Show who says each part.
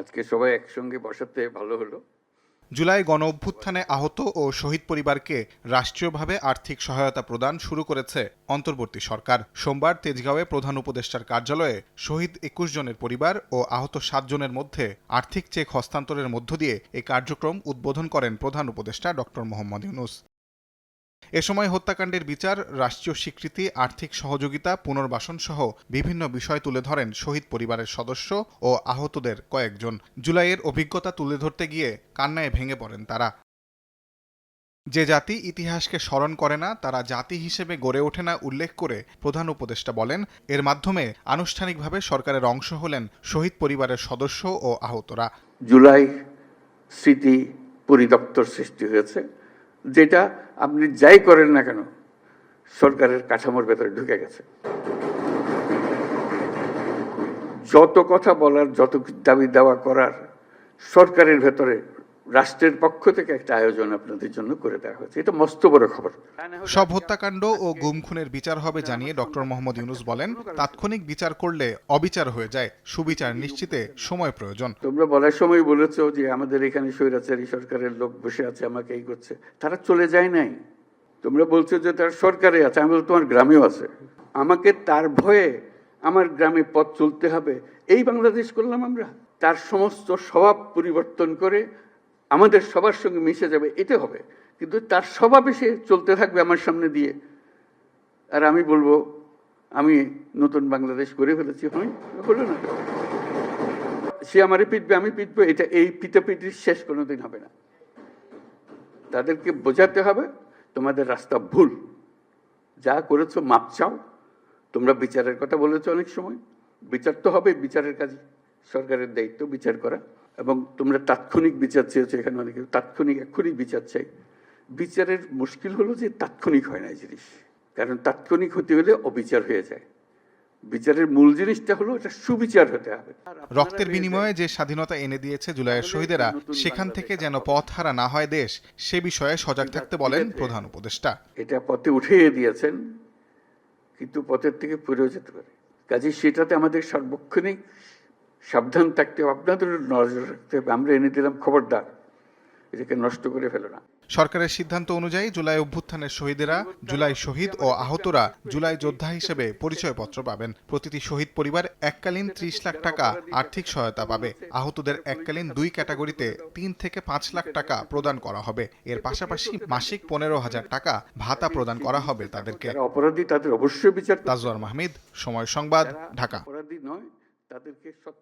Speaker 1: আজকে সবাই একসঙ্গে বসাতে ভালো হলো।
Speaker 2: জুলাই গণ অভ্যুত্থানে আহত ও শহীদ পরিবারকে রাষ্ট্রীয়ভাবে আর্থিক সহায়তা প্রদান শুরু করেছে অন্তর্বর্তী সরকার। সোমবার তেজগাঁওয়ে প্রধান উপদেষ্টার কার্যালয়ে শহীদ একুশ জনের পরিবার ও আহত সাত জনের মধ্যে আর্থিক চেক হস্তান্তরের মধ্য দিয়ে এই কার্যক্রম উদ্বোধন করেন প্রধান উপদেষ্টা ড মোহাম্মদ ইউনুস। এ সময় হত্যাকাণ্ডের বিচার, রাষ্ট্রীয় স্বীকৃতি, আর্থিক সহযোগিতা, পুনর্বাসন সহ বিভিন্ন বিষয় তুলে ধরেন শহীদ পরিবারের সদস্য ও আহতদের কয়েকজন। জুলাইয়ের অভিজ্ঞতা তুলে ধরতে গিয়ে কান্নায় ভেঙে পড়েন তারা। যে জাতি ইতিহাসকে স্মরণ করে না, তারা জাতি হিসেবে গড়ে ওঠে না উল্লেখ করে প্রধান উপদেষ্টা বলেন। এর মাধ্যমে আনুষ্ঠানিকভাবে সরকারের অংশ হলেন শহীদ পরিবারের সদস্য ও আহতরা।
Speaker 1: জুলাই স্মৃতি পরিদপ্তর সৃষ্টি হয়েছে। যেটা আপনি যাই করেন না কেন, সরকারের কাঠামোর ভেতরে ঢুকে গেছে। যত কথা বলার, যত দাবি দাওয়া করার সরকারের ভেতরে রাষ্ট্রের পক্ষ থেকে একটা আয়োজন আপনাদের জন্য করে দেওয়া হয়েছে। এটা মস্ত বড় খবর।
Speaker 2: সব হত্যাকাণ্ড ও গুম খুনের বিচার হবে জানিয়ে ডক্টর মোহাম্মদ ইউনুস বলেন তাৎক্ষণিক বিচার করলে অবিচার হয়ে যায় সুবিচার নিশ্চিতে সময় প্রয়োজন।
Speaker 1: তোমরা বলার সময় বলেছ যে আমাদের এখানে স্বৈরাচারী সরকারের লোক বসে আছে আমাকে এই করছে। তারা চলে যায় নাই। তোমরা বলছো যে তার সরকারে আছে আমি তোমার গ্রামেও আছে। আমাকে তার ভয়ে আমার গ্রামে পথ চলতে হবে। এই বাংলাদেশ করলাম আমরা। তার সমস্ত স্বভাব পরিবর্তন করে আমাদের সবার সঙ্গে মিশে যাবে, এতে হবে। কিন্তু তার স্বভাবে সে চলতে থাকবে আমার সামনে দিয়ে। আর আমি বলব, আমি নতুন বাংলাদেশ করে ফেলেছি, হয়, হলো না। সে আমারে পিটবে, আমি পিটবো, এটা এই পিটাপিটির শেষ কোনোদিন হবে না। তাদেরকে বোঝাতে হবে, তোমাদের রাস্তা ভুল। যা করেছ, মাপ চাও। তোমরা বিচারের কথা বলেছ অনেক সময়। বিচার তো হবে, বিচারের কাজ সরকারের দায়িত্ব, বিচার করা। এবং তোমরা তাৎক্ষণিক বিচার চেয়েছো এখানে অনেকে তাৎক্ষণিক এক্ষুনি বিচার চাই। বিচারের মুশকিল হলো যে তাৎক্ষণিক হয় না জিনিস কারণ তাৎক্ষণিক হতে হলে অবিচার হয়ে যায়। বিচারের মূল জিনিসটা হলো এটা সুবিচার হতে হবে।
Speaker 2: রক্তের বিনিময়ে যে স্বাধীনতা এনে দিয়েছে জুলাইয়ের শহীদেরা সেখান থেকে যেন পথ হারা না হয় দেশ সে বিষয়ে সজাগ থাকতে বলেন প্রধান উপদেষ্টা।
Speaker 1: এটা পথে উঠিয়ে দিয়েছেন কিন্তু পথের থেকে পড়েও যেতে পারে। কাজে সেটাতে আমাদের সার্বক্ষণিক সাবধান থাকতে হবে আপনাদের নজর রাখতে হবে। আমরা এনে দিলাম খবরদার এটাকে নষ্ট করে ফেলো না।
Speaker 2: সরকারের সিদ্ধান্ত অনুযায়ী জুলাই অভ্যুত্থানের শহীদেরা জুলাই শহীদ ও আহতরা জুলাই যোদ্ধা হিসেবে পরিচয়পত্র পাবেন। প্রতিটি শহীদ পরিবার এককালীন ত্রিশ লাখ টাকা আর্থিক সহায়তা পাবে। আহতদের এককালীন দুই ক্যাটাগরিতে তিন থেকে পাঁচ লাখ টাকা প্রদান করা হবে। এর পাশাপাশি মাসিক পনেরো হাজার টাকা ভাতা প্রদান করা হবে তাদেরকে।
Speaker 1: অপরাধী তাদের অবশ্যই বিচার
Speaker 2: তাজওয়ার মাহমিদ সময় সংবাদ ঢাকা।
Speaker 1: অপরাধী নয় তাদেরকে সব